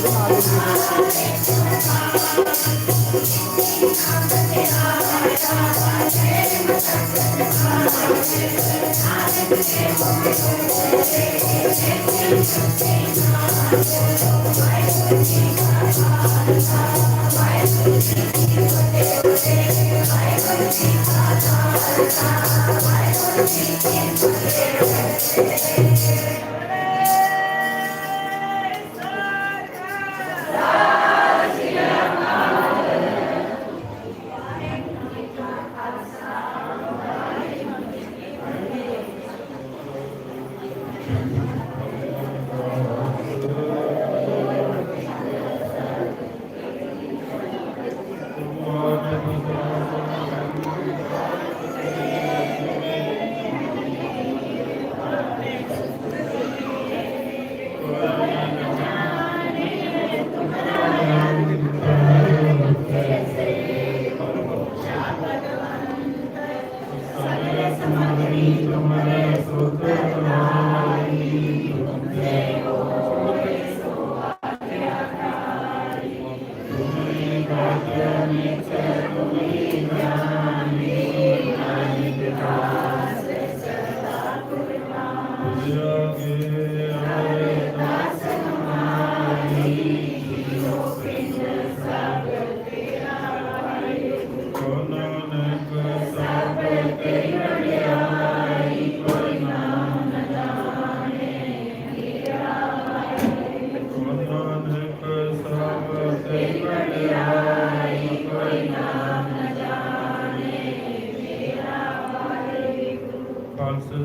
ਖਾਲਸਾ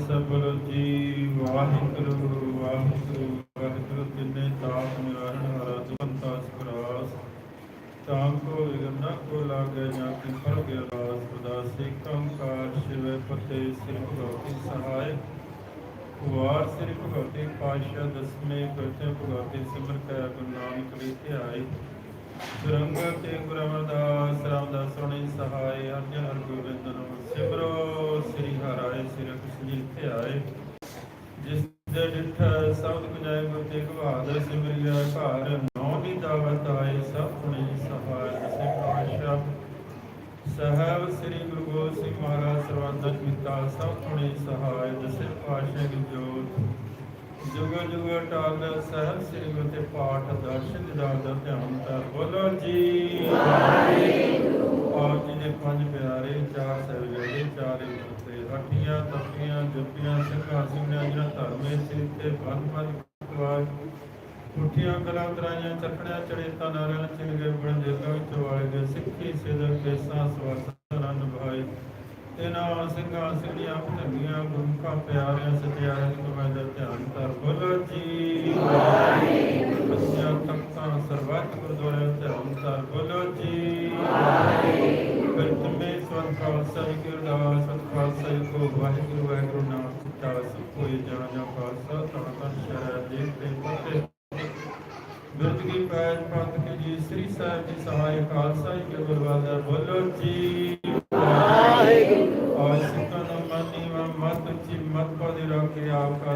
ਸਬਰ ਜੀ ਵਾਹਿਗੁਰੂ ਵਾਹਿਗੁਰੂ ਵਾਹਿਗੁਰੂ, ਜਿਨੇ ਤਾਪ ਨਿਵਾਰਨ ਹਰਾ ਦੁਖੰਤਾ ਸਪਰਾਸ ਤਾਮ ਕੋ ਵਿਗਨ ਕੋ ਲਾਗੇ ਨਾ ਕਿ ਫਲ ਗਿਆ ਰਾਸ ਉਦਾਸੀ ਕੰਕਾਰ ਸ਼ਿਵੇ ਪਤੇ, ਸਿਰ ਭਗਵਤੀ ਸਹਾਇ। ਵਾਰ ਸ੍ਰੀ ਭਗਵਤੀ ਪਾਤਸ਼ਾਹ ਦਸਵੇਂ ਕਰਤੇ ਭਗਵਤੀ ਸਿਮਰ ਕੈ ਗੁਰੂ ਨਾਨਕ ਲਈ ਧਿਆਈ ਸੁਰੰਗ ਤੇ ਗੁਰੂ ਅਮਰਦਾਸ, ਰਾਮਦਾਸ ਸੋਣੀ ਸਹਾਇ, ਅਰਜਨ ਹਰ ਗੋਬਿੰਦ ਨਮੋ ਸਿਮਰੋ ਸ੍ਰੀ ਹਰਿ ਸ੍ਰੀ ਕ੍ਰਿਸ਼ਨ ਜੀ ਧਿਆਏ ਜਿਸ ਦੇ ਡਿਠ ਸਬਦ ਗੁਜਾਏ ਗੁਰ ਤੇਗ ਬਹਾਦਰ ਸਿਮਰਿਆ ਘਰ ਨੌ ਦੀ ਦਾਵਤ ਆਏ ਸਭ ਪੁਣੀ ਸਹਾਇ ਦਸੇ ਪਾਤਸ਼ਾਹ ਸਹਿਬ ਸ੍ਰੀ ਗੁਰੂ ਗੋਬਿੰਦ ਸਿੰਘ ਮਹਾਰਾਜ ਸਰਵੰਦਕ ਮਿੱਤਾ ਸਭ ਪੁਣੀ ਸਹਾਇ ਦਸੇ ਪਾਤਸ਼ਾਹ ਦੀ ਜੋਤ। ਜੁਗ ਜੁਗ ਟਾਲ ਸਹਿਬ ਸ੍ਰੀ ਗੁਰ ਤੇ ਪਾਠ, ਦਰਸ਼ਨ ਦਿਦਾਰ ਦਾ ਧਿਆਨ ਧਰ ਬੋਲੋ ਜੀ। ਆਪ ਜੀ ਦੇ ਪੰਜ ਪਿਆਰੇ, ਚਾਰ ਸਹਿਬਜ਼ਾਦੇ, ਚਾਰੇ ਮੁਕਤੇ ਅਠੀਆਂ ਤਪੀਆਂ ਜੁਪੀਆਂ ਸਿੰਘਾਂ ਸਿੰਘਾਂ ਜਿਹੜਾ ਧਰਮੇ ਸਿਰ ਤੇ ਬੰਨ ਬੰਨ ਕੁਵਾਜ ਪੁੱਠੀਆਂ ਗਲਾਂ ਤਰਾਈਆਂ ਚੱਕੜਿਆਂ ਚੜੇਤਾ ਨਾਰਾਇਣ ਚਿਣ ਗਏ ਬਣ ਜੇਗਾ ਵਿੱਚ ਵਾਲੇ ਗਏ, ਸਿੱਖੀ, ਸਿਦਕ ਕੇ ਸਾਸ ਵਸਨ ਨਿਭਾਏ ਇਹਨਾਂ ਸਿੰਘਾਂ ਸਿੰਘੀਆਂ ਭੰਗੀਆਂ ਗੁਰਮੁਖਾਂ ਪਿਆਰਿਆਂ, ਸਚਿਆਰਿਆਂ ਦੀ ਕਮਾਈ ਦਾ ਧਿਆਨ ਧਰ ਬੋਲੋ ਜੀ। ਵਾਹਿਗੁਰੂ ਬੱਚਿਆਂ ਤਖਤਾਂ ਸਰਬੱਤ ਗੁਰਦੁਆਰੇ ਦਾ ਧਿਆਨ ਧਰ ਬੋਲੋ ਜੀ। ਵਾਹਿਗੁਰੂ ਬਿਰਤਮੇ ਸਵਨ ਖਾਲਸਾ ਜੀ ਕੀ ਅਰਦਾਸ ਸਤ ਵਾਹਿਗੁਰੂ ਵਾਹਿਗੁਰੂ ਨਾਮ ਸੱਚਾ ਸੁਖ ਹੋਈ ਜਾਣ ਜਾਂ ਖਾਲਸਾ ਤਾਂ ਤਾਂ ਸ਼ਰੈ ਜੀ ਤੇ ਫਤਿਹ। ਬਿਰਤਗੀ ਪੈਜ ਪੰਥ ਕੇ ਜੀ, ਸ੍ਰੀ ਸਾਹਿਬ ਜੀ ਸਹਾਇ ਖਾਲਸਾ ਜੀ ਗੁਰਵਾਦਰ ਬੋਲੋ ਜੀ ਵਾਹਿਗੁਰੂ ਆਜ ਸਿੱਖਾਂ ਦਾ ਮਨ ਨੀਵਾ ਮਤ ਉੱਚੀ ਮਤ ਪਾਦੇ ਰੱਖ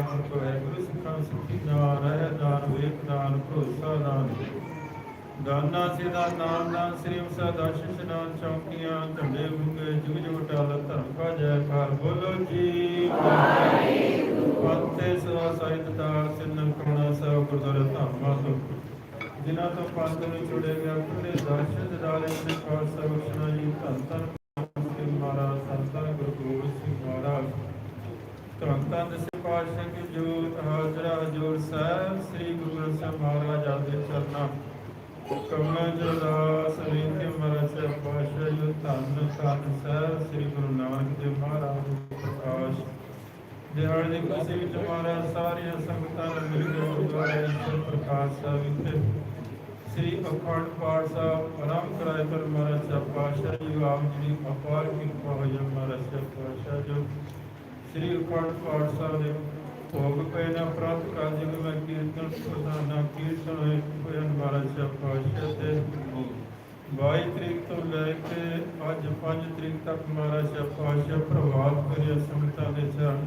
ਆਪ ਕਾ ਸੁਖ ਹੈ ਗੁਰੂ ਸਿੱਖਾਂ ਸੁਖੀ ਨਾ ਰਹਿ ਦਾਨ ਵੇਖ ਦਾਨ ਭਰੋਸਾ ਦਾਨ ਦਾਨਾ ਸਿਦਾ ਨਾਮ ਦਾਨ ਸ੍ਰੀ ਉਸਾ ਦਰਸ਼ਨ ਨਾਮ ਚੌਕੀਆਂ ਝੰਡੇ ਮੁੰਗੇ ਜੁਗ ਜੁਗ ਟਾਲ ਧਰਮ ਕਾ ਜੈਕਾਰ ਬੋਲੋ ਜੀ। ਵਾਹਿਗੁਰੂ। ਪੰਤੇ ਸਦਾ ਸਾਹਿਤ ਦਾਰ ਸਿੰਨ ਕਰਣਾ ਸਭ ਗੁਰਦੁਆਰਾ ਧਾਮਾਂ ਤੋਂ ਜਿਨ੍ਹਾਂ ਤੋਂ ਪੰਥ ਨੂੰ ਜੁੜੇ ਗਿਆ ਖੁੱਲੇ ਦਰਸ਼ਨ ਦਿਦਾਰੇ ਨੇ ਬਖਸ਼ਣਾ ਜੀ ਧੰਨ ਧੰਨ ਸਿੰਘ ਮਹਾਰਾਜ ਧੰਨ ਧੰਨ ਗੁਰੂ ਗੋਬਿੰਦ ਸਿੰਘ ਮਹਾਰਾਜ ਧੰਨ ਧੰਨ ਪਾਤਸ਼ਾਹ ਕੀ ਜੋਤ ਹਾਜ਼ਰਾ ਹਜ਼ੂਰ ਸਾਹਿਬ, ਸ੍ਰੀ ਗੁਰੂ ਗ੍ਰੰਥ ਸਾਹਿਬ ਮਹਾਰਾਜ ਆਦੇ ਚਰਨਾਂ। ਕਮਲ ਜਲਾਸ ਵੇਖੇ ਮਹਾਰਾਜ ਸਾਹਿਬ, ਪਾਤਸ਼ਾਹ ਜੀ ਧੰਨ ਧੰਨ ਸਾਹਿਬ, ਸ੍ਰੀ ਗੁਰੂ ਨਾਨਕ ਦੇਵ ਮਹਾਰਾਜ ਜੀ ਪ੍ਰਕਾਸ਼। ਦਿਹਾੜੇ ਦੀ ਖੁਸ਼ੀ ਵਿੱਚ ਮਹਾਰਾਜ ਸਾਰੀਆਂ ਸੰਗਤਾਂ ਨਾਲ ਮਿਲ ਕੇ ਗੁਰਦੁਆਰੇ ਈਸ਼ਵਰ ਪ੍ਰਕਾਸ਼ ਸਾਹਿਬ ਵਿਖੇ ਸ੍ਰੀ ਅਖੰਡ ਪਾਠ ਸਾਹਿਬ ਆਰੰਭ ਕਰਾਏ ਪਰ ਮਹਾਰਾਜ ਸਾਹਿਬ, ਪਾਤਸ਼ਾਹ ਜੀ ਆਪ ਜੀ ਅਪਾਰ ਕਿਰਪਾ ਹੋਈ ਮਹਾਰਾਜ ਸਾਹਿਬ, ਪਾਤਸ਼ਾਹ ਜੋ ਸ੍ਰੀ ਅਖੰਡ ਪਾਠ ਸਾਹਿਬ ਦੇ ਭੋਗ ਪਏ ਪ੍ਰਾਪਤ ਕਰ ਜੀ ਮੈਂ ਕੀਰਤਨ ਪ੍ਰਧਾਨਾ ਕੀਰਤਨ ਹੋਏ ਹੋਏ ਮਹਾਰਾਜ ਸਾਹਿਬ ਪਾਤਸ਼ਾਹ ਤੇ। 22 ਤਰੀਕ ਤੋਂ ਲੈ ਕੇ ਅੱਜ 5 ਤਰੀਕ ਤੱਕ ਮਹਾਰਾਜ ਸਾਹਿਬ ਪਾਤਸ਼ਾਹ ਪ੍ਰਭਾਵ ਕਰਿਆ ਸੰਗਤਾਂ ਦੇ ਚਰਨ।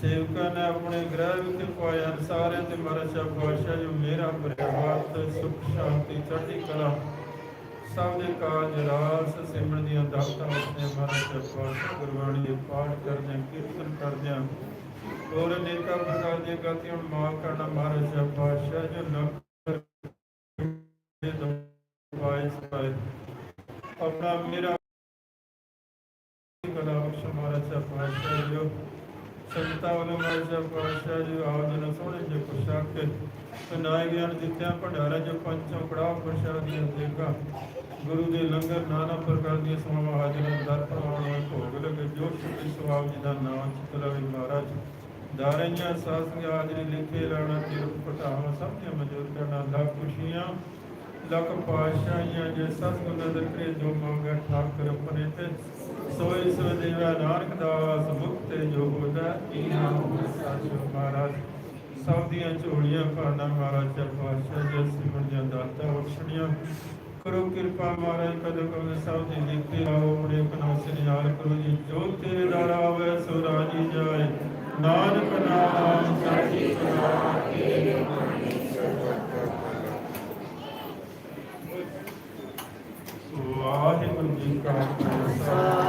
ਸੇਵਕਾਂ ਨੇ ਆਪਣੇ ਗ੍ਰਹਿ ਵਿੱਚ ਪਾਇਆ ਸਾਰਿਆਂ ਤੇ ਮਹਾਰਾਜ ਸਾਹਿਬ ਪਾਤਸ਼ਾਹ ਜੋ ਮੇਰਾ ਪਰਿਵਾਰ ਸੁਖ, ਸ਼ਾਂਤੀ, ਚੜ੍ਹਦੀ ਕਲਾ ਸਭ ਦੇ ਕਾਜ ਰਾਸ ਸਿਮਰਨ ਦੀਆਂ ਦਾਤਾਂ ਉਸਨੇ ਮਹਾਰਾਜ ਸਾਹਿਬ ਪਾਤਸ਼ਾਹ ਗੁਰਬਾਣੀ ਦੇ ਪਾਠ ਕਰਦਿਆਂ, ਕੀਰਤਨ ਕਰਦਿਆਂ, ਹੋਰ ਅਨੇਕਾਂ ਪ੍ਰਕਾਰ ਦੀਆਂ ਗਲਤੀਆਂ ਮਾਫ ਕਰਨਾ ਮਹਾਰਾਜ ਸਾਹਿਬ ਪਾਤਸ਼ਾਹ ਜੋ ਨਕਰ ਦੇ ਦਵਾਈ ਸਪਾਇ ਆਪਣਾ ਮੇਰਾ ਕਲਾ ਬਖਸ਼ ਮਹਾਰਾਜ ਸਾਹਿਬ ਪਾਤਸ਼ਾਹ ਜੋ ਸੰਗਤਾਂ ਵੱਲੋਂ ਮਹਾਰਾਜ ਸਾਹਿਬ ਪਾਤਸ਼ਾਹ ਜੀ ਆਪ ਜੀ ਸੋਹਣੇ ਜਿਹੇ ਪੁਸ਼ਾਕ ਸੁਨਾਏ ਗਿਆਨ ਦਿੱਤਿਆਂ ਭੰਡਾਰਾ ਜੋ ਪੰਚੋਂ ਕੜਾਹ ਪ੍ਰਸ਼ਾਦ ਦੀਆਂ ਦੇਗਾ। ਗੁਰੂ ਦੇ ਲੰਗਰ ਨਾਨਾ ਪ੍ਰਕਾਰ ਦੀਆਂ ਸਮਾਵਾਂ ਹਾਜ਼ਰ ਦਰ ਪ੍ਰਵਾਨ ਹੋਏ ਭੋਗ ਲਗੇ ਜੋ ਸ਼ੁਕਰੀ ਸਵਾਬ ਜੀ ਦਾ ਨਾਮ ਚਿਤਲਾਵੇ ਮਹਾਰਾਜ। ਦਾਰਈਆਂ ਸਾਸੰਗ ਹਾਜ਼ਰੀ ਲਿਖੇ ਲਾਣਾ, ਤਿਰਪ, ਪਟਾਵਾਂ ਸਭ ਦੀਆਂ ਮਜੂਰ ਕਰਨਾ ਲੱਖ ਖੁਸ਼ੀਆਂ, ਲੱਖ ਪਾਸ਼ਾਹੀਆਂ ਜੇ ਸਤਿਗੁਰ ਨਦਰ ਕਰੇ ਜੋ ਮੰਗਾ ਠਾਕਰ ਆਪਣੇ ਤੇ ਸੋਈ ਸੋ ਦੇਵਾ ਨਾਨਕ ਦਾਸ ਮੁਕਤ ਜੋ ਇਹਾਂ ਸਾਚੋ ਮਹਾਰਾਜ। ਸਭ ਦੀਆਂ ਝੋਲੀਆਂ ਭਾਣਾ ਮਹਾਰਾਜ ਜੀ ਪਾਤਸ਼ਾਹ ਜੀ ਸਿਮਰਨ ਦੀਆਂ ਦਾਤਾਂ ਬਖਸ਼ਣੀਆਂ ਕਰੋ ਕਿਰਪਾ ਮਹਾਰਾਜ, ਕਦ ਕਦ ਸਭ ਦੀ ਲਿਖੇ ਆਓ ਆਪਣੇ ਕਨਾ ਸਿਰਿਆਲ ਕਰੋ ਜੀ। ਜੋ ਤੇਰੇ ਦਰ ਆਵੇ, ਸੋ ਰਾਜੀ ਜਾਏ। ਨਾਨਕ ਨਾਮ ਸਾਚੀ ਸਦਾ ਤੇਰੇ ਵਾਹਿਗੁਰੂ ਜੀ ਕਾ ਖਾਲਸਾ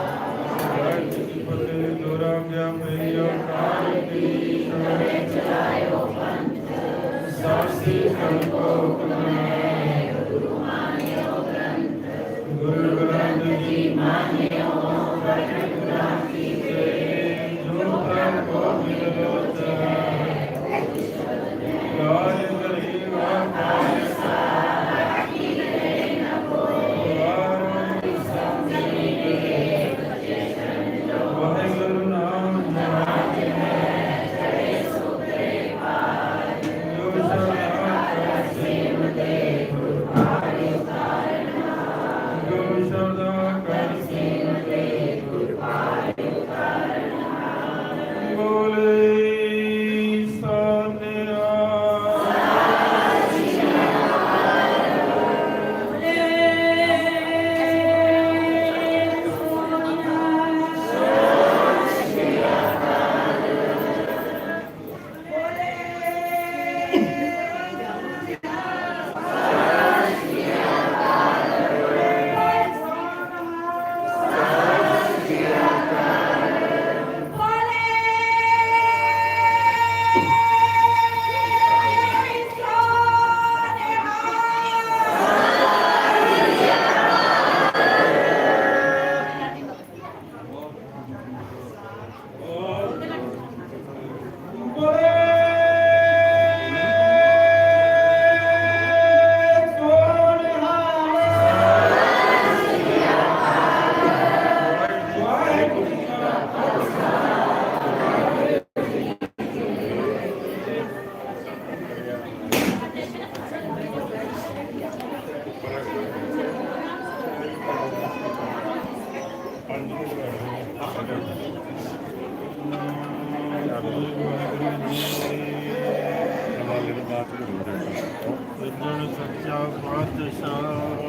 ਸੱਜਣ ਸੱਚਾ ਪਾਤਸ਼ਾਹ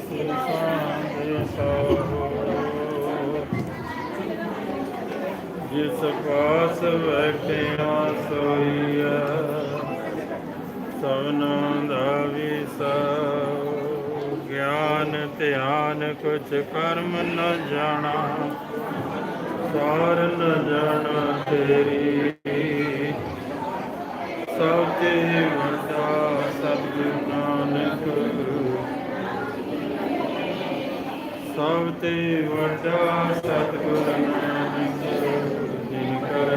ਸਿਰ ਸਾਂਦੇ ਸਾਹੋ ਜਿਸ ਪਾਸ ਬੈਠਿਆ ਸੋਈਐ ਸਭਨਾਂ ਦਾ ਵਿਸਾ ਗਿਆਨ ਧਿਆਨ ਕੁਛ ਕਰਮ ਨ ਜਾਣਾ, ਸਾਰ ਨ ਜਾਣਾ ਤੇਰੀ। ਸਭ ਤੇ ਵੱਡਾ ਸਤਿਗੁਰੂ ਨਾਨਕ ਸਭ ਤੇ ਵੱਡਾ ਸਤਿਗੁਰੂ ਨਾਨਕ ਜਿਨ ਕਰ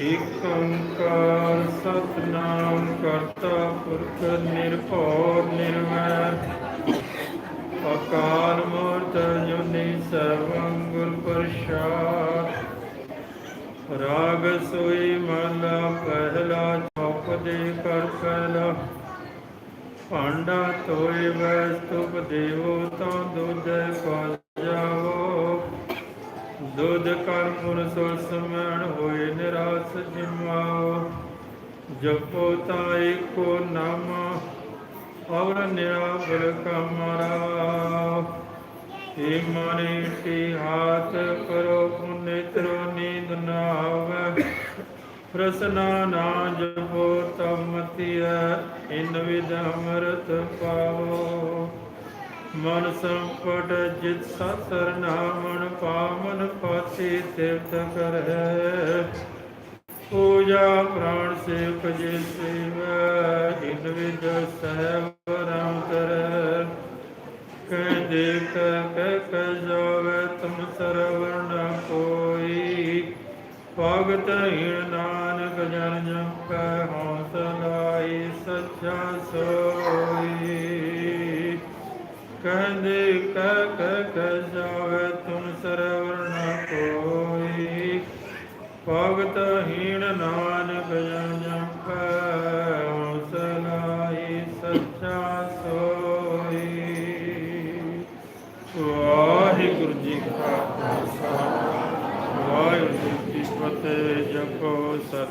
ਇਕ ਓੰਕਾਰ ਸਤਨਾਮ ਕਰਤਾ ਪੁਰਖ ਨਿਰਭਉ ਨਿਰਵੈਰ। ਅਕਾਲ ਮੂਰਤ ਜੁਨੀ ਸਰਵੰ ਗੁਰ ਪ੍ਰਸਾਦ ਰਾਗ ਸੋਈ ਮਹਲਾ ਪਹਿਲਾ ਚੌਪਦੇ ਕਰ ਪਹਿਲਾ। ਭਾਂਡਾ ਤੋਏ ਵਸਤੁਪ ਦੇਵੋ ਤਾਂ ਦੁੱਧ ਪਾ ਜਾਵੋ। ਦੁੱਧ ਕਰ ਪੁਰਸੋ ਸਮਣ ਹੋਏ ਨਿਰਾਸ ਜਿਮਾਓ। ਜਪੋ ਤਾਂ ਕੋ ਨਾਮ ਔਰ ਨਿਰਾਵਰ ਕਮਰਾ। ਏ ਮਨੇ ਤੇ ਹਾਥ ਕਰੋ ਪੁਨਿਤਰੋ ਨੀਂਦ ਨਾ ਆਵੇ। ਪ੍ਰਸਨਾ ਨਾ ਜਪੋ ਤਮਤਿਆ ਇਨ ਵਿਦ ਅੰਮ੍ਰਿਤ ਪਾਵੋ। ਮਨ ਸੰਪਟ ਜਿਤ ਸਤਰ ਨਾਮਨ ਪਾਵਨ ਪਾਤੀ ਤੀਰਥ ਕਰੈ ਪੂਜਾ ਪ੍ਰਾਣ ਸੇਵਕ ਜੇ ਸੇਵ, ਇਨ ਵਿਦ ਸਹਿਬ ਤੁਮ ਸਰਵਰ ਕੋਈ। ਭਗਤ ਹੀਣ ਨਾਨਕ ਜਨ ਜਪੈ ਹੌਸਲਾਈ ਸੱਚਾ ਸੋਈ। ਕਹਿੰਦੇ ਕਹਿ ਕਹਿ ਕਹਿ ਜਾਵੇ ਤੁਮ ਸਰਵਰ ਕੋਈ। ਭਗਤ ਹੀਣ ਨਾਨਕ ਜਨ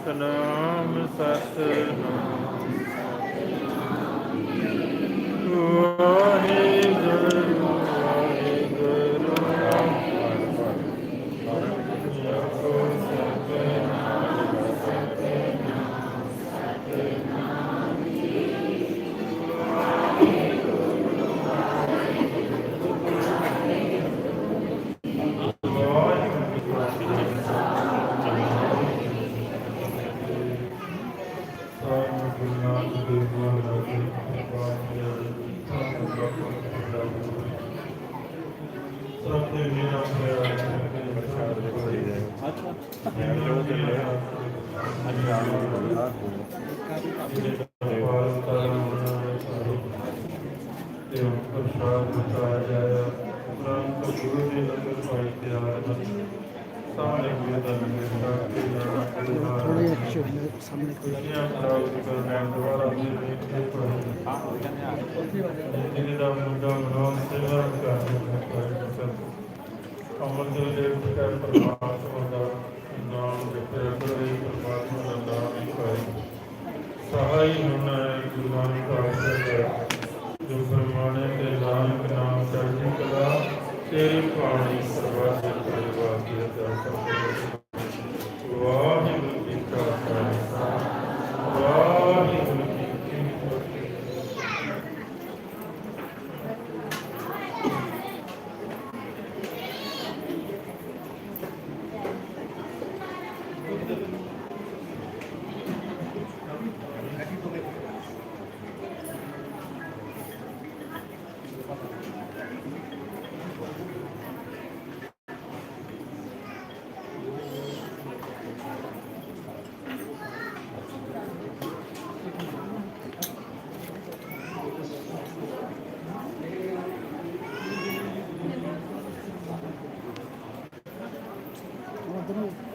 ਸਤਨਾਮ ਸਤਨਾਮ। ਜਿਹਨੇ ਦਾ ਮੁੰਡਾ ਮਨੋਂ ਸੇਵਾ ਕਰਨਾ ਅਮਰ ਦੇ ਦੇ ਕਰ ਪਰਮਾਤਮਾ ਦਾ ਨਾਮ ਜਪਿਆ ਕਰੇ ਪਰਮਾਤਮਾ ਦਾ ਨਾਮ ਹੀ ਪਾਏ ਸਹਾਈ ਹੋਣਾ ਹੈ ਗੁਰਬਾਣੀ ਦਾ ਆਸਰ ਹੈ ਜੋ ਫਰਮਾਣੇ ਤੇ ਨਾਨਕ ਨਾਮ ਚੜ੍ਹਦੀ ਕਲਾ, ਤੇਰੀ ਬਾਣੀ ਸਰਬੱਤ ਦੇ ਪਰਿਵਾਰ ਦੀ ਅਰਦਾਸ Padre.